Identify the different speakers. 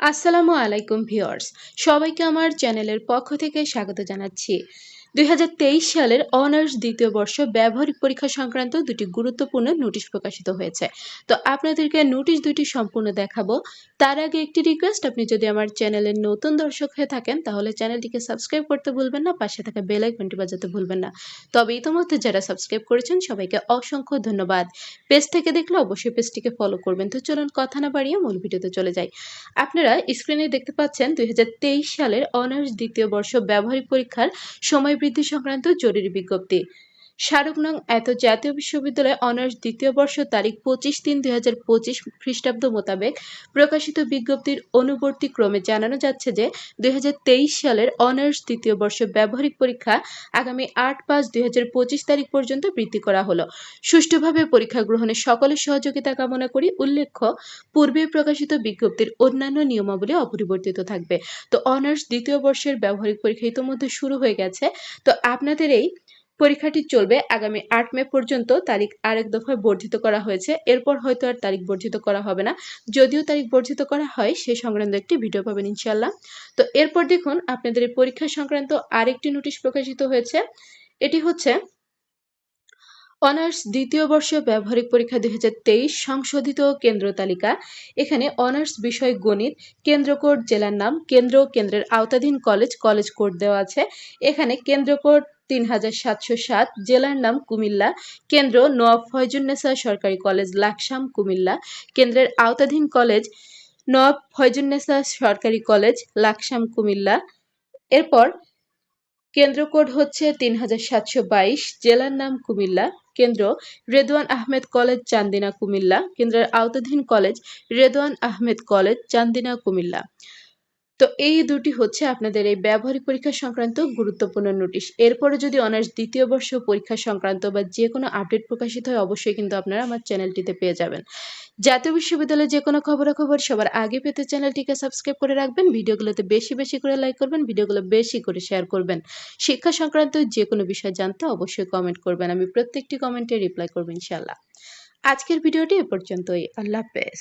Speaker 1: আসসালামু আলাইকুম ভিওর্স সবাইকে আমার চ্যানেলের পক্ষ থেকে স্বাগত জানাচ্ছি। দুই হাজার তেইশ সালের অনার্স দ্বিতীয় বর্ষ ব্যবহারিক পরীক্ষা সংক্রান্ত দুটি গুরুত্বপূর্ণ নোটিশ প্রকাশিত হয়েছে। তো আপনাদেরকে নোটিশ দুটি সম্পূর্ণ দেখাবো। তার আগে একটি রিকোয়েস্ট আপনি যদি আমার চ্যানেলের নতুন দর্শক হয়ে থাকেন, তাহলে চ্যানেলটিকে সাবস্ক্রাইব করতে ভুলবেন না, পাশে থাকা বেল আইকনটি বাজাতে ভুলবেন না। তবে ইতিমধ্যে যারা সাবস্ক্রাইব করেছেন, সবাইকে অসংখ্য ধন্যবাদ। পেজ থেকে দেখলে অবশ্যই পেজটিকে ফলো করবেন। তো চলুন কথা না বাড়িয়ে মূল ভিডিওতে চলে যাই। আপনারা স্ক্রিনে দেখতে পাচ্ছেন, দুই হাজার তেইশ সালের অনার্স দ্বিতীয় বর্ষ ব্যবহারিক পরীক্ষার সময় বৃদ্ধি সংক্রান্ত জরুরি বিজ্ঞপ্তি। স্মারক নং এত জাতীয় বিশ্ববিদ্যালয় অনার্স দ্বিতীয় বর্ষ তারিখ পঁচিশ তিন দুই হাজার পঁচিশ খ্রিস্টাব্দ মোতাবেক প্রকাশিত বিজ্ঞপ্তির অনুবর্তী ক্রমে জানানো যাচ্ছে যে দুই সালের অনার্স দ্বিতীয় বর্ষ ব্যবহারিক পরীক্ষা আগামী আট পাঁচ দুই তারিখ পর্যন্ত বৃদ্ধি করা হলো। সুষ্ঠুভাবে পরীক্ষা গ্রহণে সকলের সহযোগিতা কামনা করি। উল্লেখ্য, পূর্বে প্রকাশিত বিজ্ঞপ্তির অন্যান্য নিয়মাবলী অপরিবর্তিত থাকবে। তো অনার্স দ্বিতীয় বর্ষের ব্যবহারিক পরীক্ষা ইতিমধ্যে শুরু হয়ে গেছে। তো আপনাদের এই পরীক্ষাটি চলবে আগামী আট মে পর্যন্ত। তারিখ আরেক দফায় বর্ধিত করা হয়েছে। এরপর হয়তো আর তারিখ বর্ধিত করা হবে না। যদিও তারিখ বর্ধিত করা হয়, সে সংক্রান্ত একটি ভিডিও পাবেন ইনশাল্লাহ তো এরপর দেখুন, আপনাদের পরীক্ষা সংক্রান্ত আরেকটি নোটিশ প্রকাশিত হয়েছে। এটি হচ্ছে, অনার্স দ্বিতীয় বর্ষ ব্যবহারিক পরীক্ষা দুই হাজার তেইশ সংশোধিত কেন্দ্র তালিকা। এখানে অনার্স বিষয় গণিত, কেন্দ্র কোড জেলার নাম, কেন্দ্র কেন্দ্রের আওতাধীন কলেজ কলেজ কোড দেওয়া আছে। এখানে কেন্দ্র কোড তিন হাজার সাতশো সাত, জেলার নাম কুমিল্লা। কেন্দ্র নওয়াব ফয়জুন্নেসা সরকারি কলেজ, লাকসাম কুমিল্লা। কেন্দ্রের আওতাধীন কলেজ, নওয়াব ফয়জুন্নেসা সরকারি কলেজ, লাকসাম কুমিল্লা। এরপর কেন্দ্র কোড হচ্ছে তিন হাজার সাতশো বাইশ, জেলার নাম কুমিল্লা। কেন্দ্র রেদওয়ান আহমেদ কলেজ, চান্দিনা কুমিল্লা। কেন্দ্রের আওতাধীন কলেজ, রেদওয়ান আহমেদ কলেজ, চান্দিনা কুমিল্লা। তো এই দুটি হচ্ছে আপনাদের এই ব্যবহারিক পরীক্ষা সংক্রান্ত গুরুত্বপূর্ণ নোটিশ এরপরে যদি অনার্স দ্বিতীয় বর্ষ পরীক্ষা সংক্রান্ত বা যে কোনো আপডেট প্রকাশিত হয়, অবশ্যই কিন্তু আপনারা আমার চ্যানেলটিতে পেয়ে যাবেন। জাতীয় বিশ্ববিদ্যালয়ের যে কোনো খবরাখবর সবার আগে পেতে চ্যানেলটিকে সাবস্ক্রাইব করে রাখবেন, ভিডিওগুলোতে বেশি বেশি করে লাইক করবেন, ভিডিওগুলো বেশি করে শেয়ার করবেন। শিক্ষা সংক্রান্ত যে কোনো বিষয় জানতে অবশ্যই কমেন্ট করবেন, আমি প্রত্যেকটি কমেন্টে রিপ্লাই করব ইনশাল্লাহ আজকের ভিডিওটি এ পর্যন্তই, আল্লাহ হাফেজ।